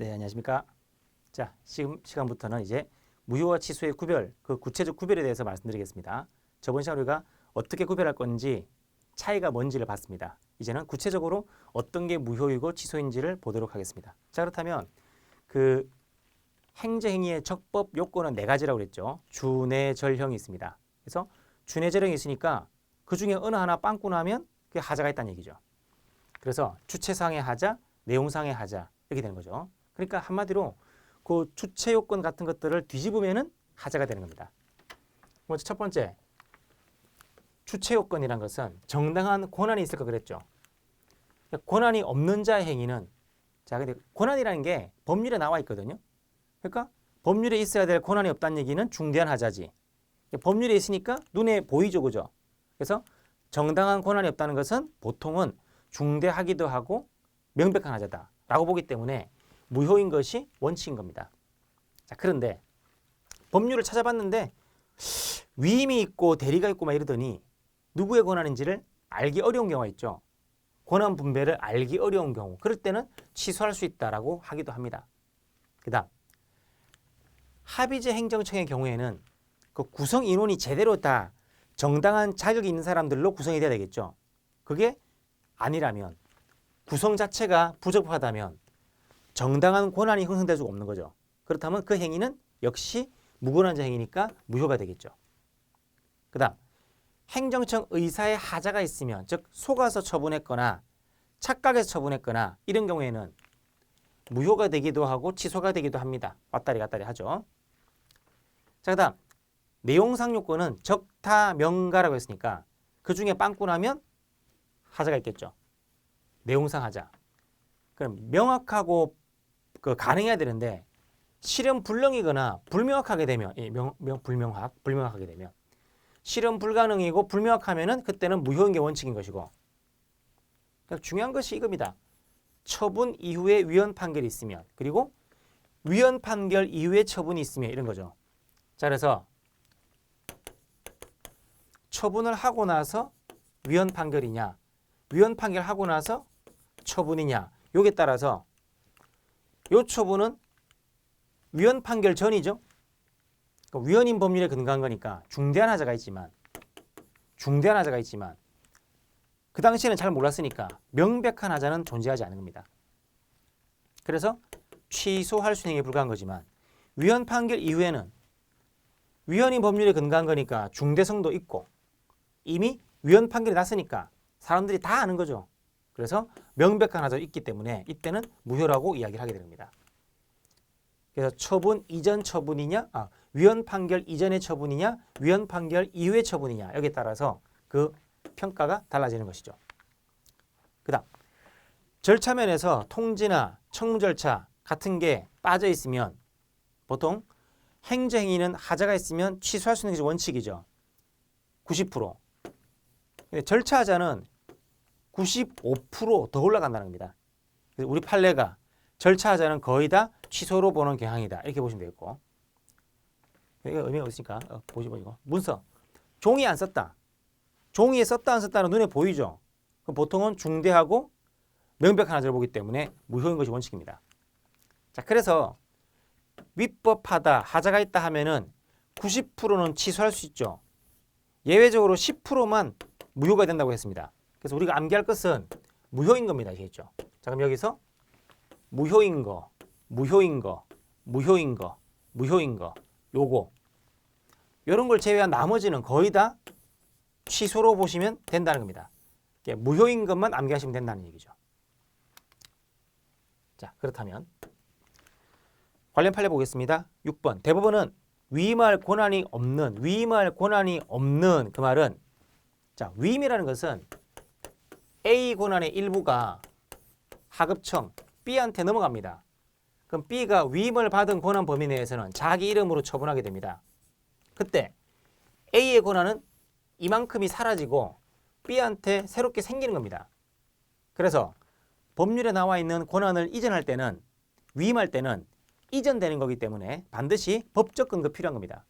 네, 안녕하십니까. 자, 지금 시간부터는 이제 무효와 취소의 구별, 그 구체적 구별에 대해서 말씀드리겠습니다. 저번 시간 우리가 어떻게 구별할 건지 차이가 뭔지를 봤습니다. 이제는 구체적으로 어떤 게 무효이고 취소인지를 보도록 하겠습니다. 자, 그렇다면 그 행정행위의 적법 요건은 네 가지라고 그랬죠. 준해절형이 있습니다. 그래서 준해절형이 있으니까 그 중에 어느 하나 빵꾸 나면 그게 하자가 있다는 얘기죠. 그래서 주체상의 하자, 내용상의 하자 이렇게 되는 거죠. 그러니까 한마디로 그 주체 요건 같은 것들을 뒤집으면은 하자가 되는 겁니다. 먼저 첫 번째 주체 요건이란 것은 정당한 권한이 있을까 그랬죠. 권한이 없는 자의 행위는 자 근데 권한이라는 게 법률에 나와 있거든요. 그러니까 법률에 있어야 될 권한이 없다는 얘기는 중대한 하자지. 법률에 있으니까 눈에 보이죠, 그죠? 그래서 정당한 권한이 없다는 것은 보통은 중대하기도 하고 명백한 하자다라고 보기 때문에 무효인 것이 원칙인 겁니다. 자, 그런데 법률을 찾아봤는데 위임이 있고 대리가 있고 막 이러더니 누구의 권한인지를 알기 어려운 경우가 있죠. 권한 분배를 알기 어려운 경우. 그럴 때는 취소할 수 있다라고 하기도 합니다. 그다음 합의제 행정청의 경우에는 그 구성 인원이 제대로 다 정당한 자격이 있는 사람들로 구성이 돼야 되겠죠. 그게 아니라면 구성 자체가 부적합하다면 정당한 권한이 형성될 수가 없는 거죠. 그렇다면 그 행위는 역시 무권한자 행위니까 무효가 되겠죠. 그 다음 행정청 의사의 하자가 있으면 즉 속아서 처분했거나 착각해서 처분했거나 이런 경우에는 무효가 되기도 하고 취소가 되기도 합니다. 왔다리 갔다리 하죠. 자, 그 다음 내용상 요건은 적타 명가라고 했으니까 그 중에 빵꾸 나면 하자가 있겠죠. 내용상 하자. 그럼 명확하고 그 가능해야 되는데 실현 불능이거나 불명확하게 되면 예, 명, 명 불명확 불명확하게 되면 실현 불가능이고 불명확하면은 그때는 무효인 게 원칙인 것이고 그러니까 중요한 것이 이겁니다. 처분 이후에 위헌 판결이 있으면 그리고 위헌 판결 이후에 처분이 있으면 이런 거죠. 자 그래서 처분을 하고 나서 위헌 판결이냐 위헌 판결 하고 나서 처분이냐 요게 따라서 요 처분은 위헌 판결 전이죠. 그러니까 위헌인 법률에 근거한 거니까 중대한 하자가 있지만 중대한 하자가 있지만 그 당시에는 잘 몰랐으니까 명백한 하자는 존재하지 않은 겁니다. 그래서 취소할 수 있는 게 불가한 거지만 위헌 판결 이후에는 위헌인 법률에 근거한 거니까 중대성도 있고 이미 위헌 판결이 났으니까 사람들이 다 아는 거죠. 그래서 명백한 하자가 있기 때문에 이때는 무효라고 이야기를 하게 됩니다. 그래서 처분 이전 처분이냐, 아, 위헌 판결 이전의 처분이냐, 위헌 판결 이후의 처분이냐 여기에 따라서 그 평가가 달라지는 것이죠. 그다음 절차 면에서 통지나 청문 절차 같은 게 빠져 있으면 보통 행정행위는 하자가 있으면 취소할 수 있는 게 원칙이죠. 90%. 근데 절차 하자는 95%더 올라간다는 겁니다. 그래서 우리 판례가 절차 하자는 거의 다 취소로 보는 경향이다. 이렇게 보시면 되겠고. 이거 의미가 없으니까 어, 보시면 이거 문서 종이 안 썼다. 종이에 썼다 안 썼다는 눈에 보이죠. 그럼 보통은 중대하고 명백한 하자를 보기 때문에 무효인 것이 원칙입니다. 자, 그래서 위법하다, 하자가 있다 하면은 90%는 취소할 수 있죠. 예외적으로 10%만 무효가 된다고 했습니다. 그래서 우리가 암기할 것은 무효인 겁니다. 아시겠죠? 자, 그럼 여기서 무효인 거, 무효인 거, 무효인 거, 무효인 거, 요거 이런 걸 제외한 나머지는 거의 다 취소로 보시면 된다는 겁니다. 무효인 것만 암기하시면 된다는 얘기죠. 자, 그렇다면 관련 판례 보겠습니다. 6번 대법원은 위임할 권한이 없는 위임할 권한이 없는 그 말은 자 위임이라는 것은 A 권한의 일부가 하급청 B한테 넘어갑니다. 그럼 B가 위임을 받은 권한 범위 내에서는 자기 이름으로 처분하게 됩니다. 그때 A의 권한은 이만큼이 사라지고 B한테 새롭게 생기는 겁니다. 그래서 법률에 나와 있는 권한을 이전할 때는 위임할 때는 이전되는 거기 때문에 반드시 법적 근거 필요한 겁니다.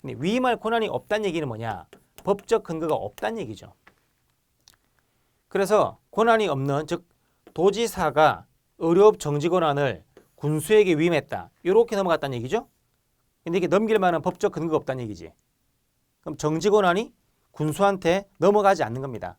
근데 위임할 권한이 없다는 얘기는 뭐냐? 법적 근거가 없다는 얘기죠. 그래서 권한이 없는 즉 도지사가 의료업 정지 권한을 군수에게 위임했다. 이렇게 넘어갔다는 얘기죠. 근데 이게 넘길 만한 법적 근거가 없다는 얘기지. 그럼 정직 권한이 군수한테 넘어가지 않는 겁니다.